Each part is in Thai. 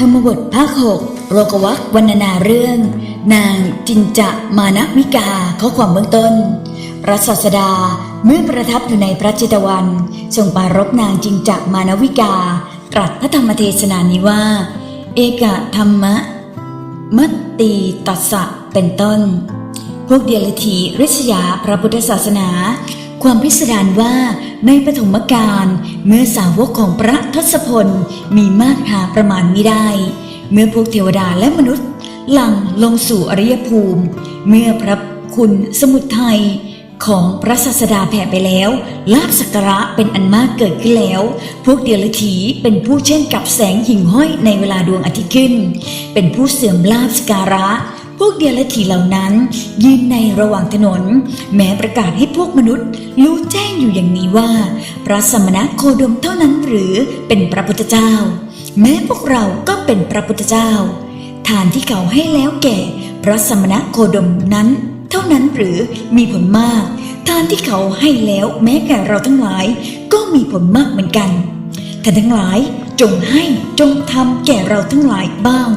ธรรมบทภาคหกโรกวักวรรณนาเรื่อง นางจินจะมานวิกาข้อความเบื้องต้นพระศาสดาเมื่อประทับอยู่ในพระเจตวันทรงปรารบนางจินจะมานวิกา ตรัสพระธรรมเทศนานี้ว่า เอกธรรมะ มัตตีตัสสะเป็นต้น พวกเดียรถีริษยาพระพุทธศาสนา ความพิสดารว่าในปฐมกาลเมื่อสาวกของพระทศพลมีมากหาประมาณมิได้ เมื่อพวกเทวดาและมนุษย์ หลั่งลงสู่อริยภูมิ เมื่อพระคุณสมุทัยของพระศาสดาแผ่ไปแล้วลาบสักระเป็นอันมากเกิดขึ้นแล้ว พวกเดียรถีเป็นผู้เช่นกับแสงหิ่งห้อยในเวลาดวงอาทิตย์ขึ้น เป็นผู้เสื่อมลาบสกการะ พวกเดียรถีเหล่านั้น ยืนในระหว่างถนน แม้ประกาศให้พวกมนุษย์ รู้แจ้งอยู่อย่างนี้ว่า พระสมณะโคดมเท่านั้นหรือเป็นพระพุทธเจ้า แม้พวกเราก็เป็นพระพุทธเจ้า ทานที่เขาให้แล้วแก่ พระสมณะโคดมนั้น เท่านั้นหรือมีผลมาก ทานที่เขาให้แล้วแม้แก่เราทั้งหลาย ก็มีผลมากเหมือนกันท่านทั้งหลายจงให้จงทำแก่เราทั้งหลายบ้าง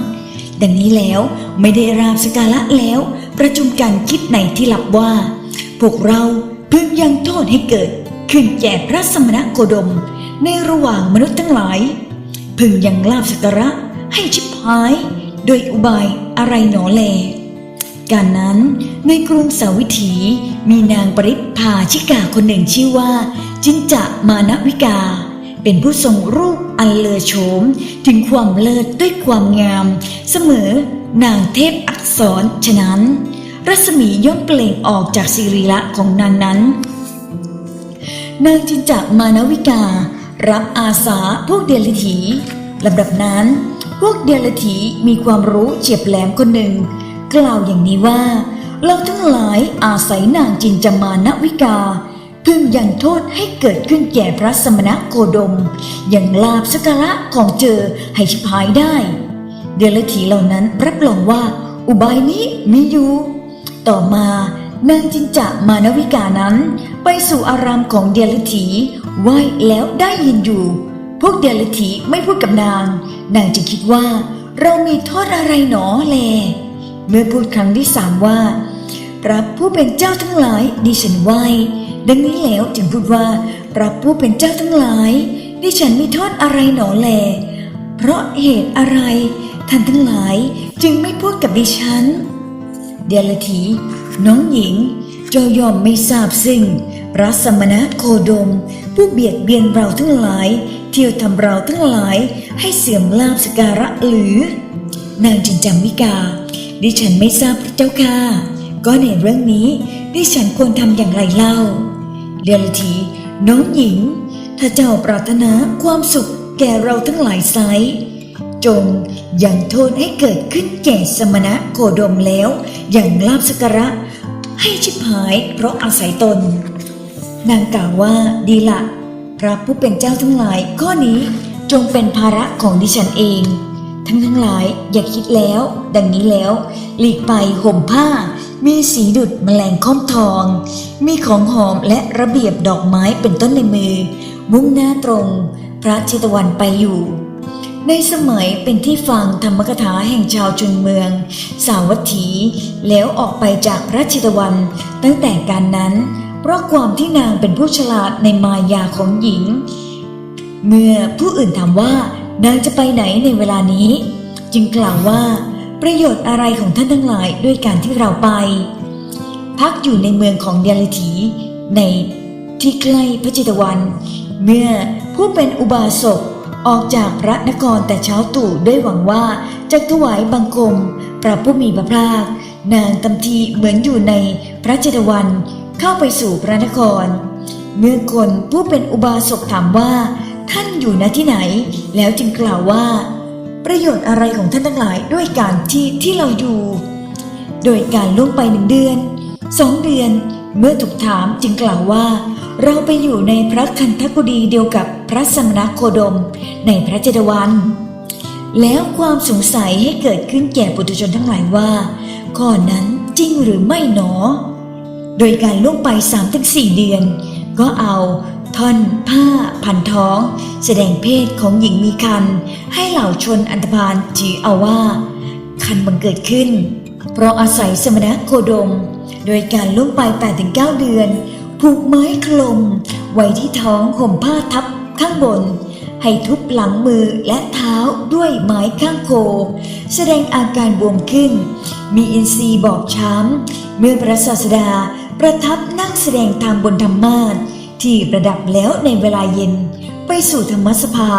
ดังนี้แล้วไม่ได้ราบสการะแล้ว ประชุมกันคิดในที่ลับว่า พวกเราพึงยังโทษให้เกิด ขึ้นแก่พระสมณโคดม ในระหว่างมนุษย์ทั้งหลาย พึงยังลาบสการะให้ชิบหาย โดยอุบายอะไรหนอแล การนั้นในกรุงสาวิถีมีนางปริพาชิกาคนหนึ่งชื่อว่า จินจะมานวิกา เป็นผู้ทรงรูปอันเลอโฉมถึงความเลิศด้วยความงาม เสมอนางเทพอักษรฉะนั้น รัศมีย่อมเปล่งออกจากสิริละของนางนั้น นางจินจักมานวิกา รับอาสาพวกเดลถีลำดับนั้น พวกเดลถีมีความรู้เฉียบแหลมคนหนึ่ง กล่าวอย่างนี้ว่า เราทั้งหลายอาศัยนางจินจามานวิกา พึงยังโทษให้เกิดขึ้นแก่พระสมณโคดม อย่างลาบสกการะของเจอให้ชิบหายได้ เดลถีเหล่านั้นรับรองว่า อุบายนี้มีอยู่ ต่อมานางจินจะมานวิกานั้น ไปสู่อารามของเดียรถีไหว้แล้วได้ยินอยู่ พวกเดียรถีไม่พูดกับนาง นางจึงคิดว่า เรามีโทษอะไรหนอแล เมื่อพูดครั้งที่สามว่า พระผู้เป็นเจ้าทั้งหลายดิฉันไหว้ดังนี้แล้วจึงพูดว่าพระผู้เป็นเจ้าทั้งหลาย ดิฉันมีโทษอะไรหนอแล เพราะเหตุอะไร ท่านทั้งหลายจึงไม่พูดกับดิฉัน เดลทีน้องหญิงจ้ายอมไม่ทราบซึ่งพระสมณะโคดม ผู้เบียดเบียนเราทั้งหลาย เที่ยวทำเราทั้งหลายให้เสื่อมลาบสการะหรือ นางจินจามิกา ดิฉันไม่ทราบพระเจ้าค่ะ ก็ในเรื่องนี้ดิฉันควรทำอย่างไรเล่าเดลทีน้องหญิง ถ้าเจ้าปรารถนาความสุขแก่เราทั้งหลายไซจงยังโทษให้เกิดขึ้นแก่สมณะโคดมแล้ว อย่างลาบสกระ ให้ชิบหายเพราะอาศัยตน นางกล่าวว่าดีละพระผู้เป็นเจ้าทั้งหลาย ข้อนี้จงเป็นภาระของดิฉันเอง ทั้งทั้งหลายอย่าคิดแล้ว ดังนี้แล้ว หลีกไปห่มผ้า มีสีดุดแมลงค่อมทอง มีของหอมและระเบียบดอกไม้เป็นต้นในมือ มุ่งหน้าตรง พระเชตวันไปอยู่ ในสมัยเป็นที่ฟังธรรมกถาแห่งชาวชนเมือง สาวัตถี แล้วออกไปจากพระชิตวัน ตั้งแต่การนั้น เพราะความที่นางเป็นผู้ฉลาดในมายาของหญิง เมื่อผู้อื่นถามว่านางจะไปไหนในเวลานี้ จึงกล่าวว่า ประโยชน์อะไรของท่านทั้งหลายด้วยการที่เราไป พักอยู่ในเมืองของเดลิถีในที่ใกล้พระจิตวัน เมื่อผู้เป็นอุบาสกออกจากพระนครแต่เช้าตู่ด้วยหวังว่าจะถวายบังคมพระผู้มีพระภาคนางตำทีเหมือนอยู่ในพระจิตวันเข้าไปสู่พระนคร เมื่อคนผู้เป็นอุบาสกถามว่า ท่านอยู่ณที่ไหน แล้วจึงกล่าวว่า ประโยชน์อะไรของท่านทั้งหลายด้วยการที่ที่เราอยู่ โดยการล่วงไปหนึ่งเดือนสองเดือน เมื่อถูกถามจึงกล่าวว่า เราไปอยู่ในพระคันธกุฎีเดียวกับพระสมณโคดม ในพระเจดวัน แล้วความสงสัยให้เกิดขึ้นแก่ปุถุชนทั้งหลายว่า ข้อนั้นจริงหรือไม่หนอ โดยการล่วงไป3-4ถึงสี่เดือน ก็เอา ท่อนผ้าพันท้อง แสดงเพศของหญิงมีคัน ให้เหล่าชนอันธพาลถือเอาว่า คันบังเกิดขึ้น เพราะอาศัยสมณะโคดม โดยการล่วงไป 8-9 เดือน ผูกไม้คลม ไว้ที่ท้องห่มผ้าทับข้างบน ให้ทุบหลังมือและเท้าด้วยไม้ข้างโค แสดงอาการบวมขึ้น มีอินทรีย์บอบช้ำเมื่อพระศาสดาประทับนั่งแสดงธรรมบนธรรมาส ที่ประดับแล้วในเวลาเย็น ไปสู่ธรรมสภา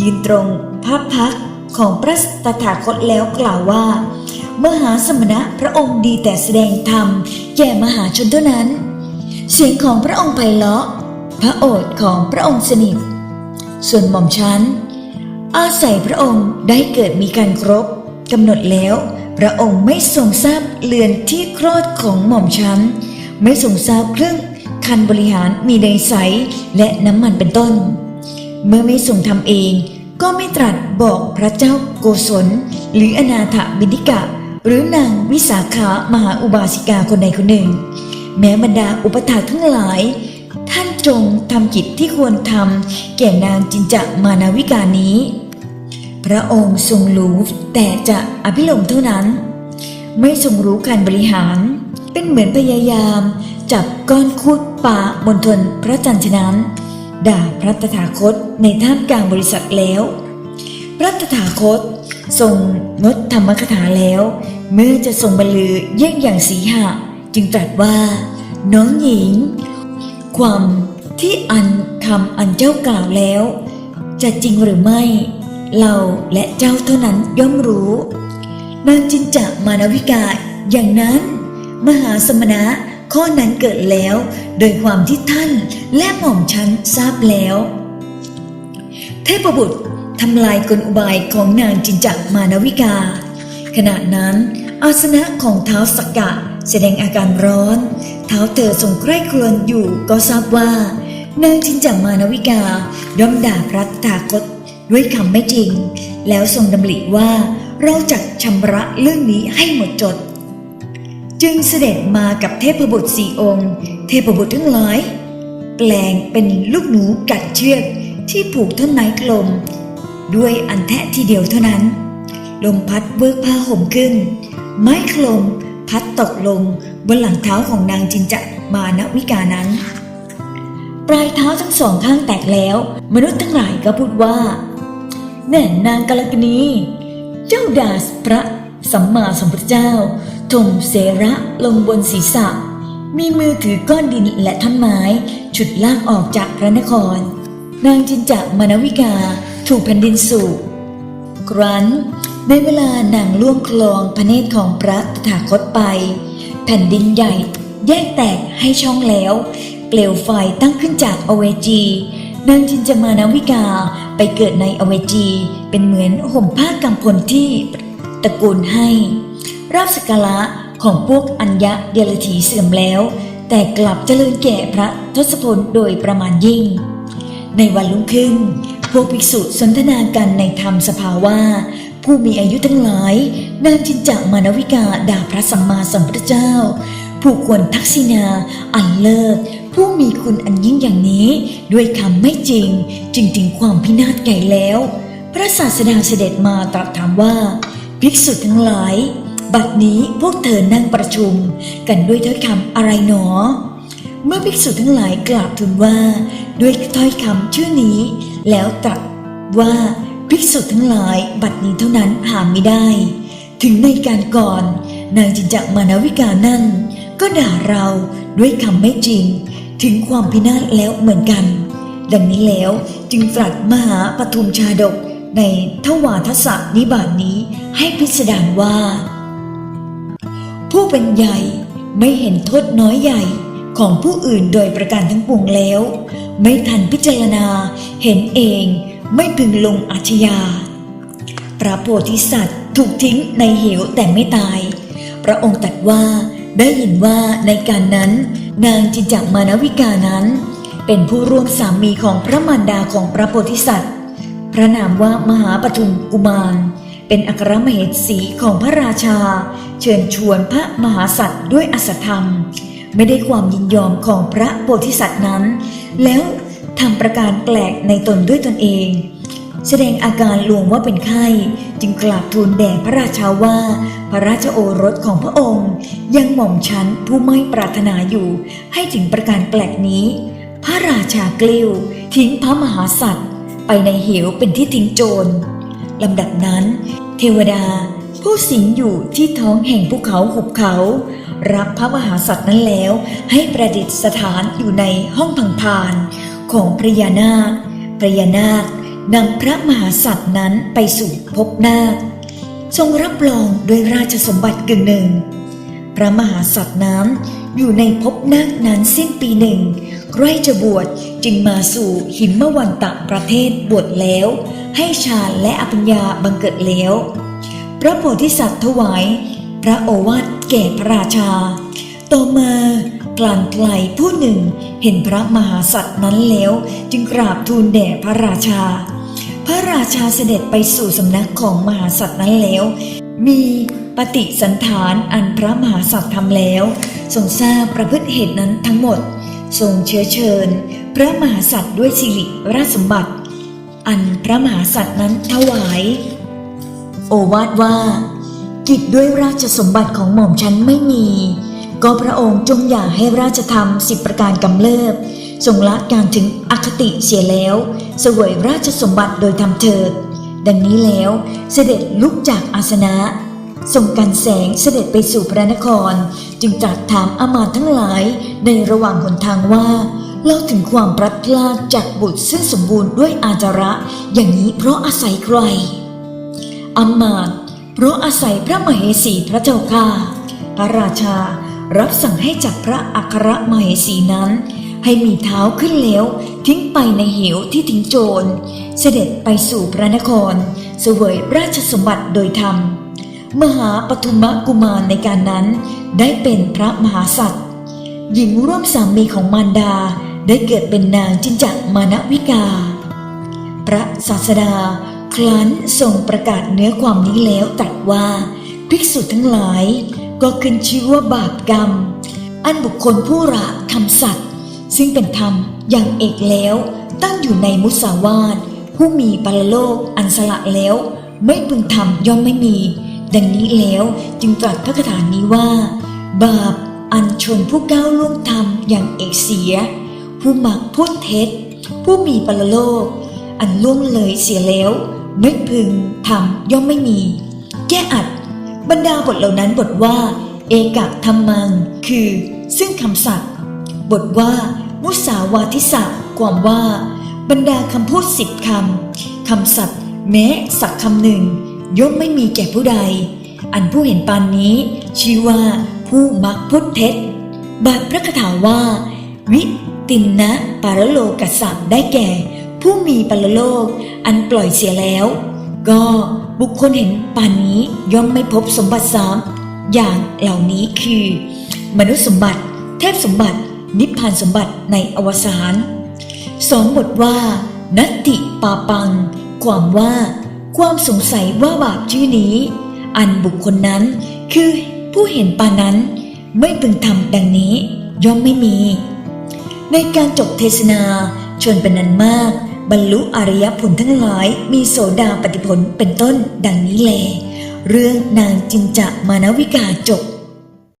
ยืนตรงพระพักของพระตถาคตแล้วกล่าวว่า มหาสมณะพระองค์ดีแต่แสดงธรรม แก่มหาชนเท่านั้น เสียงของพระองค์ไพเราะ พระโอษฐ์ของพระองค์สนิท ส่วนหม่อมฉันอาศัยพระองค์ได้เกิดมีการครบกำหนดแล้ว พระองค์ไม่ทรงทราบเรือนที่คลอดของหม่อมฉันไม่ทรงทราบเครื่อง คันบริหารมีเนยใสและน้ำมันเป็นต้น เมื่อไม่ทรงทำเอง ก็ไม่ตรัสบอกพระเจ้าโกศล หรืออนาถบินิกะ หรือนางวิสาขามหาอุบาสิกาคนใดคนหนึ่ง แม้บรรดาอุปถาทั้งหลาย ท่านจงทำกิจที่ควรทำแก่นางจินจะมานาวิกานี้ พระองค์ทรงรู้แต่จะอภิลมเท่านั้น ไม่ทรงรู้การบริหารเป็นเหมือนพยายามจับก้อนคุด ป่าบนทนพระจันทร์นั้น ด่าพระตถาคตในท่ามกลางบริษัทแล้ว พระตถาคตทรงงดธรรมคถาแล้ว เมื่อจะทรงบรรลือเยี่ยงอย่างสีหะจึงตรัสว่า น้องหญิง ความที่อันคำอันเจ้ากล่าวแล้ว จะจริงหรือไม่ เราและเจ้าเท่านั้นย่อมรู้นางจินจะมานวิกาอย่างนั้น มหาสมณะ ข้อนั้นเกิดแล้ว โดยความที่ท่านและหม่อมฉันทราบแล้ว เทพบุตรทำลายกลอุบายของนางจินจักมานวิกา ขณะนั้นอาสนะของเท้าสกกะแสดงอาการร้อน เท้าเธอทรงใกล้ครวญอยู่ก็ทราบว่านางจินจักมานวิกาย่อมด่าพระตาคตด้วยคำไม่จริง แล้วทรงดำริว่าเราจะชำระเรื่องนี้ให้หมดจด จึงเสด็จมากับเทพบุตรสี่องค์ เทพบุตรทั้งหลาย แปลงเป็นลูกหนูกัดเชือกที่ผูกท่อนไม้กลม ด้วยอันแทะทีเดียวเท่านั้น ลมพัดเบิกผ้าห่มขึ้น ไม้คลมพัดตกลงบนหลังเท้าของนางจินจะมานวิกานั้น ปลายเท้าทั้งสองข้างแตกแล้ว มนุษย์ทั้งหลายก็พูดว่าแน่นางกาลกนี เจ้าดาสพระสัมมาสัมพุทธเจ้า ถมเสระลงบนศีรษะ มีมือถือก้อนดินและท่อนไม้ ฉุดลากออกจากพระนคร นางจินจะมานวิกาถูกแผ่นดินสูบครั้นในเวลานางล่วงคลองพระเนตรของพระตถาคตไป แผ่นดินใหญ่แยกแตกให้ช่องแล้ว เปลวไฟตั้งขึ้นจากอเวจีนางจินจามานวิกาไปเกิดในอเวจีเป็นเหมือนห่มผ้ากำพลที่ตระกูลให้ ราบสกการะของพวกอัญญะเดลถีเสื่อมแล้ว แต่กลับเจริญแก่พระทศพลโดยประมาณยิ่ง ในวันรุ่งขึ้น พวกภิกษุสนทนากันในธรรมสภาว่า ผู้มีอายุทั้งหลายนางจินจามานวิกาด่าพระสัมมาสัมพุทธเจ้า ผู้ควรทักษิณาอันเลิศผู้มีคุณอันยิ่งอย่างนี้ด้วยคำไม่จริง จึงถึงความพินาศใหญ่แล้ว พระศาสดาเสด็จมาตรัสถามว่า ภิกษุทั้งหลาย บัดนี้พวกเธอนั่งประชุมกันด้วยถ้อยคำอะไรหนอ เมื่อภิกษุทั้งหลายกราบทูลว่าด้วยถ้อยคำชื่อนี้ แล้วตรัสว่าภิกษุทั้งหลายบัดนี้เท่านั้นหาไม่ได้ ถึงในการก่อนนางจินจักมานวิกานั่น ก็ด่าเราด้วยคำไม่จริง ถึงความพินาศแล้วเหมือนกัน ดังนี้แล้วจึงตรัสมหาปทุมชาดกในทวาทศนิบาตนี้ให้พิสดารว่า ผู้เป็นใหญ่ไม่เห็นโทษน้อยใหญ่ของผู้อื่นโดยประการทั้งปวงแล้ว ไม่ทันพิจารณาเห็นเองไม่พึงลงอาชญา พระโพธิสัตว์ถูกทิ้งในเหวแต่ไม่ตาย พระองค์ตรัสว่าได้ยินว่าในการนั้น นางจินจักมานวิกานั้น เป็นผู้ร่วมสามีของพระมารดาของพระโพธิสัตว์ พระนามว่ามหาปทุมกุมาร เป็นอัครมเหสีของพระราชา เชิญชวนพระมหาสัตว์ด้วยอสธรรม ไม่ได้ความยินยอมของพระโพธิสัตว์นั้น แล้วทำประการแปลกในตนด้วยตนเอง แสดงอาการลวงว่าเป็นไข้จึงกราบทูลแด่พระราชาว่าพระราชโอรสของพระองค์ ยังหม่อมฉันผู้ไม่ปรารถนาอยู่ให้ถึงประการแปลกนี้ พระราชากลิ้วทิ้งพระมหาสัตว์ ไปในเหวเป็นที่ทิ้งโจร ลำดับนั้น เทวดา ผู้สิงอยู่ที่ท้องแห่งภูเขาหุบเขา รับพระมหาสัตว์นั้นแล้ว ให้ประดิษฐานอยู่ในห้องพังพานของพระยานาคพระยานาคนำพระมหาสัตว์นั้นไปสู่ภพนาค ทรงรับรองด้วยราชสมบัติกึ่งหนึ่ง พระมหาสัตว์นั้น อยู่ในภพนาคนั้นสิ้นปีหนึ่งใกล้จะบวชจึงมาสู่หิมวันตะประเทศบวชแล้ว ให้ฌานและอภิญญาบังเกิดแล้ว พระโพธิสัตว์ถวาย พระโอวาทแก่พระราชา ต่อมากลั่นไกลผู้หนึ่งเห็นพระมหาสัตว์นั้นแล้ว จึงกราบทูลแด่พระราชา พระราชาเสด็จไปสู่สำนักของมหาสัตว์นั้นแล้ว มีปฏิสันฐานอันพระมหาสัตว์ทำแล้ว ทรงทราบประพฤติเหตุนั้นทั้งหมด ทรงเชื้อเชิญ พระมหาสัตว์ด้วยสิริราชสมบัติ อันพระมหาสัตว์นั้นถวาย โอวาทว่า กิจด้วยราชสมบัติของหม่อมฉันไม่มี ก็พระองค์จงอย่าให้ราชธรรมสิบประการกำเริบทรงละการถึงอคติเสียแล้วสวยราชสมบัติโดยทำเถิด ดังนี้แล้วเสด็จลุกจากอาสนะทรงกันแสงเสด็จไปสู่พระนคร จึงตรัสถามอามาตทั้งหลายในระหว่างหนทางว่าเล่าถึงความพลัดพรากจากบุตรซึ่งสมบูรณ์ด้วยอาจาระ อย่างนี้เพราะอาศัยใครอำมาตเพราะอาศัยพระมเหสีพระเจ้าค่ะพระราชารับสั่งให้จับพระอัครมเหสีนั้น ให้มีเท้าขึ้นแล้วทิ้งไปในเหวที่ทิ้งโจร เสด็จไปสู่พระนคร เสวยราชสมบัติโดยธรรม มหาปทุมกุมารในการนั้นได้เป็นพระมหาสัตว์หญิงร่วมสามีของมารดาได้เกิดเป็นนางจินจักมานวิกา พระศาสดาครั้นทรงประกาศเนื้อความนี้แล้วตรัสว่า ภิกษุทั้งหลายก็ขึ้นชื่อว่าบาปกรรม อันบุคคลผู้ละคำสัตย์ ซึ่งเป็นธรรมอย่างเอกแล้ว ตั้งอยู่ในมุสาวาทผู้มีปรโลกอันสละแล้ว ไม่พึงทำย่อมไม่มี ดังนี้แล้วจึงตรัสพระคาถานี้ว่า บาปอันชนผู้ก้าวล่วงธรรมอย่างเอกเสีย ผู้หมักพูดเท็จ ผู้มีปรโลก อันล่วงเลยเสียแล้ว ไม่พึงทำย่อมไม่มี แก้อัด บรรดาบทเหล่านั้นบทว่า เอกธรรมัง คือ ซึ่งคำสัตย์บทว่า มุสาวาทิสัตความว่า บรรดาคำพูดสิบคำคำสัตย์แม้สักคำหนึ่ง ย่อมไม่มีแก่ผู้ใด อันผู้เห็นปานนี้ ชื่อว่าผู้มักพูดเท็จ บาทพระคาถาว่า วิตินนะปารโลกัสสะได้แก่ ผู้มีปรโลก อันปล่อยเสียแล้ว ก็บุคคลเห็นปานนี้ย่อมไม่พบสมบัติสามอย่างเหล่านี้คือ มนุษย์สมบัติ เทพสมบัติ นิพพานสมบัติในอวสานสองบทว่านัตติปาปัง ความว่า ความสงสัยว่าบาปชื่อนี้ อันบุคคลนั้นคือผู้เห็นปานนั้นไม่พึงทำดังนี้ ย่อมไม่มี ในการจบเทศนาชนเป็นนันมาก บรรลุอริยผลทั้งหลายมีโสดาปฏิผลเป็นต้นดังนี้แล เรื่องนางจินจะมานวิกาจบ